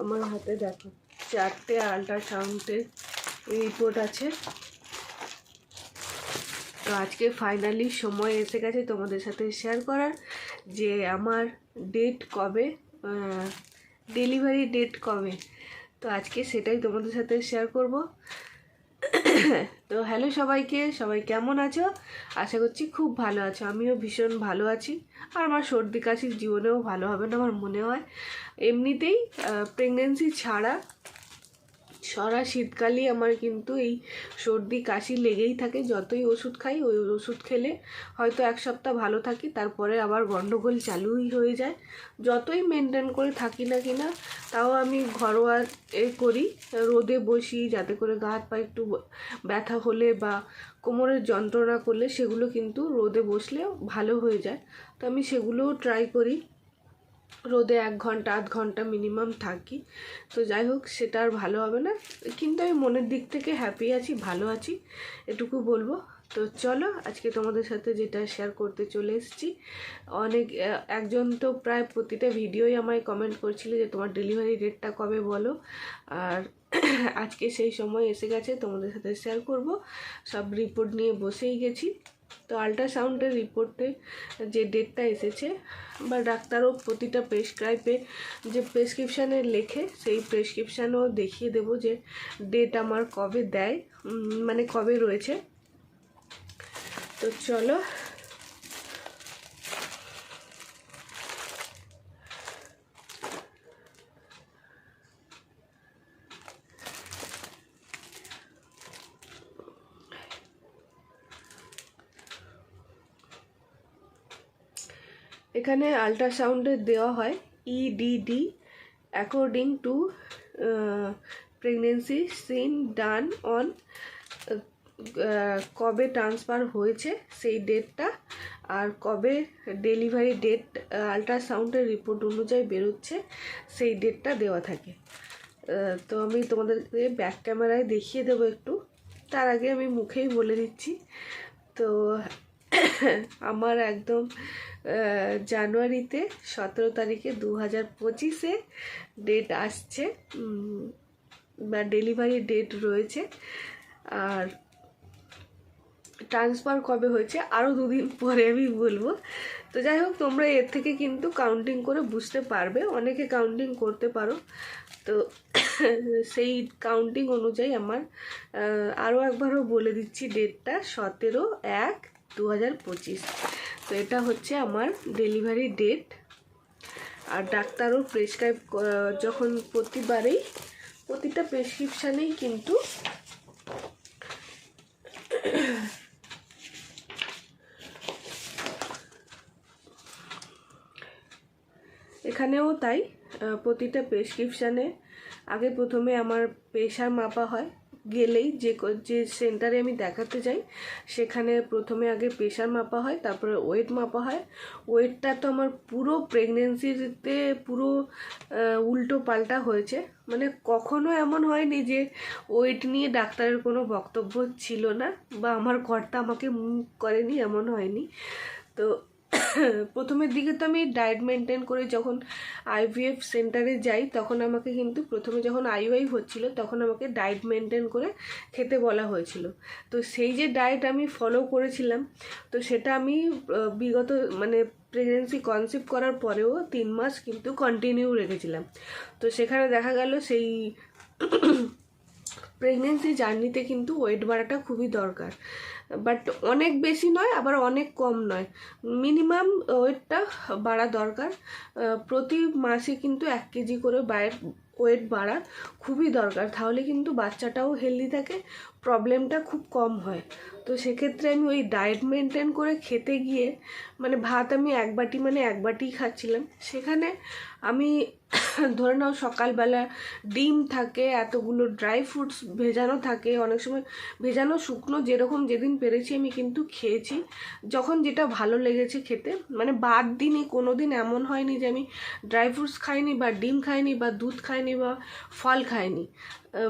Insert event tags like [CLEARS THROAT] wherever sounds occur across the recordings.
আমার হাতে দেখো, চারটে আল্ট্রাসাউন্ডের রিপোর্ট আছে। তো আজকে ফাইনালি সময় এসে গেছে তোমাদের সাথে শেয়ার করার যে আমার ডেট কবে ডেলিভারি ডেট কবে। তো আজকে সেটাই তোমাদের সাথে শেয়ার করব। [COUGHS] তো হ্যালো সবাইকে, সবাই কেমন আছো? আশা করছি খুব ভালো আছো। আমিও ভীষণ ভালো আছি। আর আমার সর্দি কাশির জীবনেও ভালো হবে না, আমার মনে হয়। এমনিতেই প্রেগনেন্সি ছাড়া সারা শীতকালই আমার কিন্তু এই সর্দি, কাশি লেগেই থাকে। যতই ওষুধ খাই, ওই ওষুধ খেলে হয়তো এক সপ্তাহ ভালো থাকি, তারপরে আবার গন্ডগোল চালুই হয়ে যায়। যতই মেনটেন করে থাকি না কিনা, তাও আমি ঘরোয়া এ করি, রোদে বসি, যাতে করে গা হাত পা একটু ব্যথা হলে বা কোমরের যন্ত্রণা করলে সেগুলো কিন্তু রোদে বসলে ভালো হয়ে যায়। তো আমি সেগুলোও ট্রাই করি। রোদে এক ঘণ্টা, আধ ঘণ্টা মিনিমাম থাকি। তো যাই হোক, সেটা আর ভালো হবে না। কিন্তু আমি মনের দিক থেকে হ্যাপি আছি, ভালো আছি, এটুকু বলব। তো চলো, আজকে তোমাদের সাথে যেটা শেয়ার করতে চলে এসেছি। অনেক একজন তো প্রায় প্রতিটা ভিডিওই আমায় কমেন্ট করছিল যে, তোমার ডেলিভারি ডেটটা কবে বলো? আর [CLEARS THROAT] আজকে সেই সময় এসে গেছে, তোমাদের সাথে শেয়ার করব। সব রিপোর্ট নিয়ে বসেই গেছি। তো আল্ট্রাসাউন্ডের রিপোর্টে যে ডেটটা এসেছে, বা ডাক্তারও প্রতিটা প্রেসক্রাইবে যে প্রেসক্রিপশানে লেখে, সেই প্রেসক্রিপশানও দেখিয়ে দেব যে ডেট আমার কবে দেয় মানে কবে রয়েছে। তো চলো এখানে আল্ট্রাসাউন্ডে দেওয়া হয় EDD according to pregnancy seen done on কবে ট্রান্সফার হয়েছে সেই ডেটটা আর কবে ডেলিভারি ডেট আল্ট্রাসাউন্ডের রিপোর্ট অনুযায়ী বেরোচ্ছে সেই ডেটটা দেওয়া থাকে। তো আমি তোমাদেরকে ব্যাক ক্যামেরায় দেখিয়ে দেবো একটু। তার আগে আমি মুখেই বলে দিচ্ছি। তো আমার একদম জানুয়ারিতে সতেরো তারিখে দু হাজার পঁচিশে ডেট আসছে। বা ডেলিভারি ডেট রয়েছে। আর ট্রান্সফার কবে হয়েছে আরও দুদিন পরে আমি বলব। তো যাই হোক, তোমরা এর থেকে কিন্তু কাউন্টিং করে বুঝতে পারবে। অনেকে কাউন্টিং করতে পারো। তো [COUGHS] সেই কাউন্টিং অনুযায়ী আমার আরও একবারও বলে দিচ্ছি ডেটটা সতেরো এক দু হাজার পঁচিশ। তো এটা হচ্ছে আমার ডেলিভারি ডেট। আর ডাক্তারও প্রেসক্রাইব যখন প্রতিবারেই, প্রতিটা প্রেসক্রিপশানেই কিন্তু এখানেও তাই প্রতিটা প্রেসক্রিপশানে আগে প্রথমে আমার প্রেশার মাপা হয়। গেলেই যে যে সেন্টারে আমি দেখাতে যাই, সেখানে প্রথমে আগে প্রেশার মাপা হয়, তারপরে ওয়েট মাপা হয়। ওয়েটটা তো আমার পুরো প্রেগনেন্সিতে পুরো উল্টো পাল্টা হয়েছে। মানে কখনো এমন হয়নি যে ওয়েট নিয়ে ডাক্তারের কোনো বক্তব্য ছিল না বা আমার কর্তা আমাকে মুখ করেনি, এমন হয়নি। তো প্রথমের দিকে তো আমি ডায়েট মেনটেন করে যখন আইভিএফ সেন্টারে যাই, তখন আমাকে কিন্তু প্রথমে যখন আইওআই হচ্ছিল, তখন আমাকে ডায়েট মেনটেন করে খেতে বলা হয়েছিল। তো সেই যে ডায়েট আমি ফলো করেছিলাম, তো সেটা আমি বিগত মানে প্রেগনেন্সি কনসেপ্ট করার পরেও তিন মাস কিন্তু কন্টিনিউ রেখেছিলাম। তো সেখানে দেখা গেল সেই প্রেগনেন্সি জার্নিতে কিন্তু ওয়েট বাড়াটা খুবই দরকার। বাট অনেক বেশি নয়, আবার অনেক কম নয়। মিনিমাম ওয়েটটা বাড়া দরকার। প্রতি মাসে কিন্তু এক কেজি করে বায়ের ওয়েট বাড়া খুবই দরকার। তাহলে কিন্তু বাচ্চাটাও হেলদি থাকে প্রবলেমটা খুব কম হয়। তো সেক্ষেত্রে আমি ওই ডায়েট মেনটেন করে খেতে গিয়ে মানে ভাত আমি এক বাটি মানে এক বাটিই খাচ্ছিলাম। সেখানে আমি ধরে নাও সকালবেলা ডিম থাকে, এতগুলো ড্রাই ফ্রুটস ভেজানো থাকে, অনেক সময় ভেজানো শুকনো যেরকম যেদিন পেরেছি আমি কিন্তু খেয়েছি। যখন যেটা ভালো লেগেছে খেতে মানে বাদ দিনই কোনো দিন এমন হয়নি যে আমি ড্রাই ফ্রুটস খাইনি বা ডিম খাইনি বা দুধ খাইনি বা ফল খাইনি।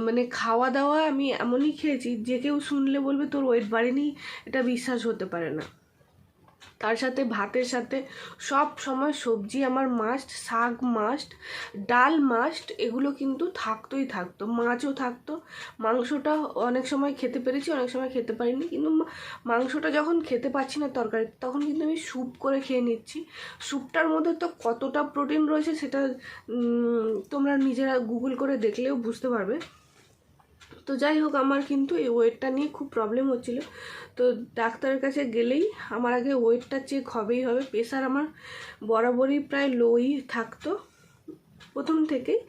মানে খাওয়া দাওয়া আমি এমনই খেয়েছি, যে কেউ শুনলে বলবে তোর ওয়েট বাড়েনি, এটা বিশ্বাস হতে পারে না। তার সাথে ভাতের সাথে সব সময় সবজি আমার মাস্ট শাক মাস্ট ডাল মাস্ট এগুলো কিন্তু থাকতোই থাকতো। মাছও থাকতো। মাংসটা অনেক সময় খেতে পেরেছি, অনেক সময় খেতে পারিনি। কিন্তু মাংসটা যখন খেতে পাচ্ছি না তরকারি তখন কিন্তু আমি স্যুপ করে খেয়ে নিচ্ছি। স্যুপটার মধ্যে তো কতটা প্রোটিন রয়েছে সেটা তোমরা নিজেরা গুগল করে দেখলেও বুঝতে পারবে। তো যাই হোক আমার কিন্তু এই ওয়েটটা নিয়ে খুব প্রবলেম হচ্ছিল। তো ডাক্তারের কাছে গেলেই আমার আগে ওয়েটটা চেক হবেই হবে। প্রেশার আমার বরাবরই প্রায় লোই থাকতো। প্রথম থেকেই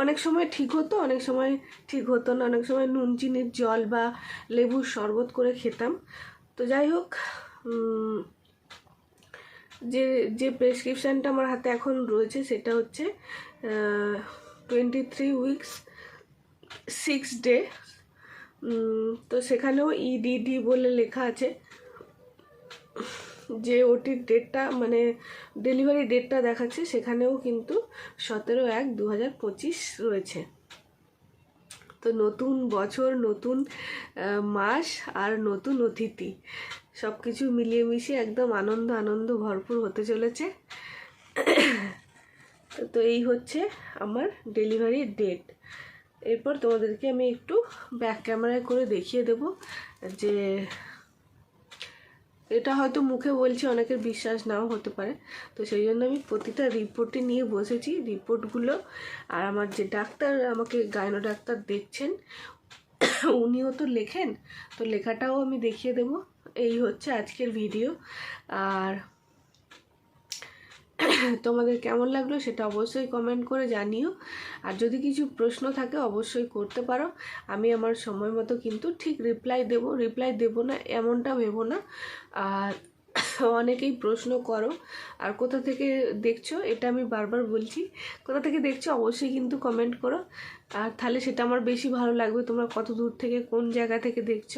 অনেক সময় ঠিক হতো, অনেক সময় ঠিক হতো না। অনেক সময় নুন, চিনির জল বা লেবুর শরবত করে খেতাম। তো যাই হোক যে যে প্রেসক্রিপশানটা আমার হাতে এখন রয়েছে, সেটা হচ্ছে twenty three weeks six day তো সেখানেও ইডিডি বলে লেখা আছে। যে ওটির ডেটটা মানে ডেলিভারি ডেটটা দেখাচ্ছে, সেখানেও কিন্তু সতেরো এক দু হাজার পঁচিশ রয়েছে। তো নতুন বছর, নতুন মাস আর নতুন অতিথি সব কিছু মিলিয়ে মিশিয়ে একদম আনন্দ আনন্দ ভরপুর হতে চলেছে। তো- এই হচ্ছে আমার ডেলিভারি ডেট এরপর তোমাদেরকে আমি একটু ব্যাক ক্যামেরায় করে দেখিয়ে দেব যে এটা হয়তো মুখে বলছি, অনেকের বিশ্বাস নাও হতে পারে। তো সেই জন্য আমি প্রতিটা রিপোর্টে নিয়ে বসেছি রিপোর্টগুলো আর আমার যে ডাক্তার, আমাকে গায়নো ডাক্তার দেখছেন, উনিও তো লেখেন, তো লেখাটাও আমি দেখিয়ে দেব। এই হচ্ছে আজকের ভিডিও আর তোমাদের কেমন লাগল সেটা অবশ্যই কমেন্ট করে জানিও। আর যদি কিছু প্রশ্ন থাকে অবশ্যই করতে পারো। আমি আমার সময় মতো কিন্তু ঠিক রিপ্লাই দেব। রিপ্লাই দেব না, এমনটা ভেবো না। আর অনেকেই প্রশ্ন করো, আর কোথা থেকে দেখছ এটা আমি বারবার বলছি। কোথা থেকে দেখছ অবশ্যই কিন্তু কমেন্ট করো। আর তাহলে সেটা আমার বেশি ভালো লাগবে, তোমরা কত দূর থেকে, কোন জায়গা থেকে দেখছ,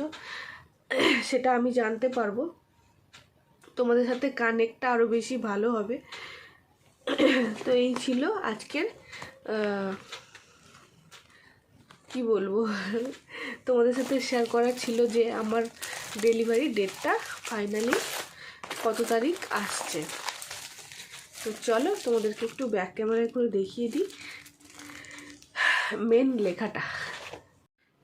সেটা আমি জানতে পারব। তোমাদের সাথে কানেক্টটা আরও বেশি ভালো হবে। তো এই ছিল আজকের কি বলব? তোমাদের সাথে শেয়ার করা ছিল যে আমার ডেলিভারি ডেটটা ফাইনালি কত তারিখ আসছে। তো চলো তোমাদেরকে একটু ব্যাক ক্যামেরায় করে দেখিয়ে দিই মেন লেখাটা।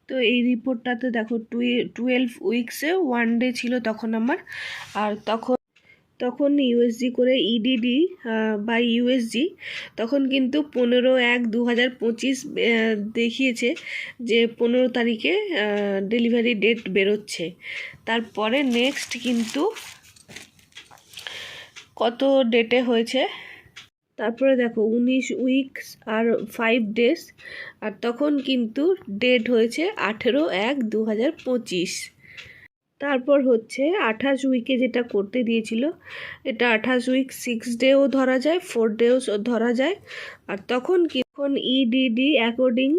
তো এই রিপোর্টটাতে দেখো টুয়ে টুয়েলভ উইকসে ওয়ান ডে ছিল তখন আমার, আর তখন তখন ইউএসজি করে ইডিডি বা ইউএসজি তখন কিন্তু পনেরো এক দু হাজার পঁচিশ দেখিয়েছে যে পনেরো তারিখে ডেলিভারি ডেট বেরোচ্ছে। তারপরে নেক্সট কিন্তু কত ডেটে হয়েছে? তারপরে দেখো, উনিশ উইকস আর ফাইভ ডেজ আর তখন কিন্তু ডেট হয়েছে আঠেরো এক দু হাজার পঁচিশ। তারপর হচ্ছে আঠাশ উইকে যেটা করতে দিয়েছিল, এটা আঠাশ উইক সিক্স ডেও ধরা যায় ফোর ডেও ধরা যায়। আর তখন কি, তখন ইডিডি অ্যাকর্ডিং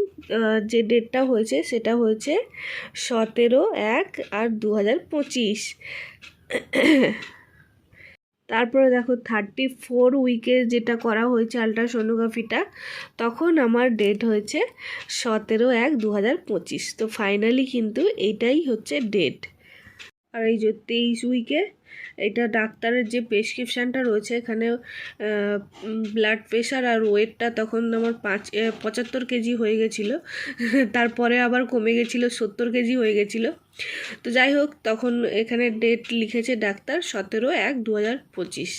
যে ডেটটা হয়েছে সেটা হয়েছে সতেরো এক আর দু হাজার পঁচিশ। তারপরে দেখো থার্টি ফোর উইকে যেটা করা হয়েছে আলট্রাসোনোগ্রাফিটা তখন আমার ডেট হয়েছে সতেরো এক দু হাজার পঁচিশ। তো ফাইনালি কিন্তু এইটাই হচ্ছে ডেট আর এই যে তেইশ উইকে এটা ডাক্তারের যে প্রেসক্রিপশানটা রয়েছে, এখানে ব্লাড প্রেশার আর ওয়েটটা তখন আমার পাঁচ পঁচাত্তর কেজি হয়ে গেছিল। [LAUGHS] তারপরে আবার কমে গেছিল, সত্তর কেজি হয়ে গেছিল। তো যাই হোক, তখন এখানে ডেট লিখেছে ডাক্তার সতেরো এক দু হাজার পঁচিশ।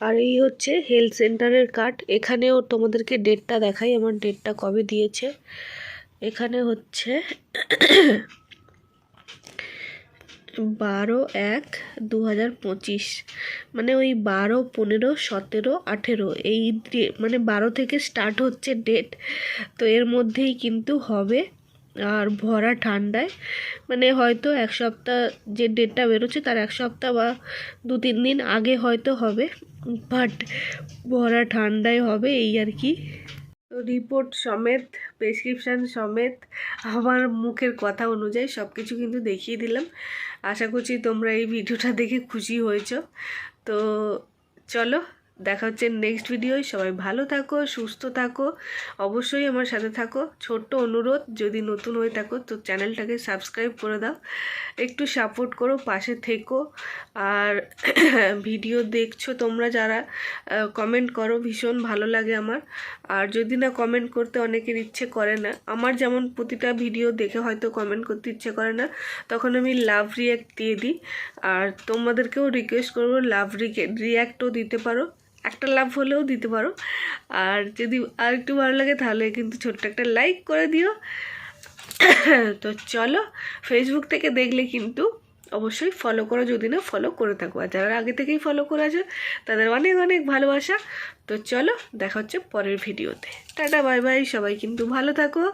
আর এই হচ্ছে হেলথ সেন্টারের কার্ড এখানেও তোমাদেরকে ডেটটা দেখাই, আমার ডেটটা কবে দিয়েছে। এখানে হচ্ছে বারো এক দু হাজার পঁচিশ। মানে ওই বারো, পনেরো, সতেরো, আঠেরো এই মানে বারো থেকে স্টার্ট হচ্ছে ডেট তো এর মধ্যেই কিন্তু হবে। আর ভরা ঠান্ডায় মানে হয়তো এক সপ্তাহ যে ডেটটা বেরোচ্ছে তার এক সপ্তাহ বা দু তিন দিন আগে হয়তো হবে। বাট ভরা ঠান্ডায় হবে এই আর কি। রিপোর্ট সমেত প্রেসক্রিপশান সমেত, আমার মুখের কথা অনুযায়ী সব কিছু কিন্তু দেখিয়ে দিলাম। আশা করছি তোমরা এই ভিডিওটা দেখে খুশি হয়েছ। তো চলো দেখা হচ্ছে নেক্সট ভিডিও সবাই ভালো থাকো, সুস্থ থাকো। অবশ্যই আমার সাথে থাকো। ছোট্ট অনুরোধ, যদি নতুন হয়ে থাকো, তো চ্যানেলটাকে সাবস্ক্রাইব করে দাও। একটু সাপোর্ট করো, পাশে থেকো। আর [CLEARS THROAT] ভিডিও দেখছ তোমরা যারা কমেন্ট করো, ভীষণ ভালো লাগে আমার। আর যদি না কমেন্ট করতে অনেকের ইচ্ছে করে না, আমার যেমন প্রতিটা ভিডিও দেখে হয়তো কমেন্ট করতে ইচ্ছে করে না, তখন আমি লাভ রিয়াক্ট দিয়ে দিই। আর তোমাদেরকেও রিকোয়েস্ট করব লাভ রিয়াক্টও দিতে পারো। একটা লাভ হলেও দিতে পারো। আর যদি আর একটু ভালো লাগে তাহলে কিন্তু ছোট্ট একটা লাইক করে দিও। তো চলো ফেসবুক থেকে দেখলে কিন্তু অবশ্যই ফলো করো, যদি না ফলো করে থাকো। আর যারা আগে থেকেই ফলো করে আছে, তাদের অনেক অনেক ভালোবাসা। তো চলো, দেখা হচ্ছে পরের ভিডিওতে টাটা বাই বাই সবাই কিন্তু ভালো থাকো।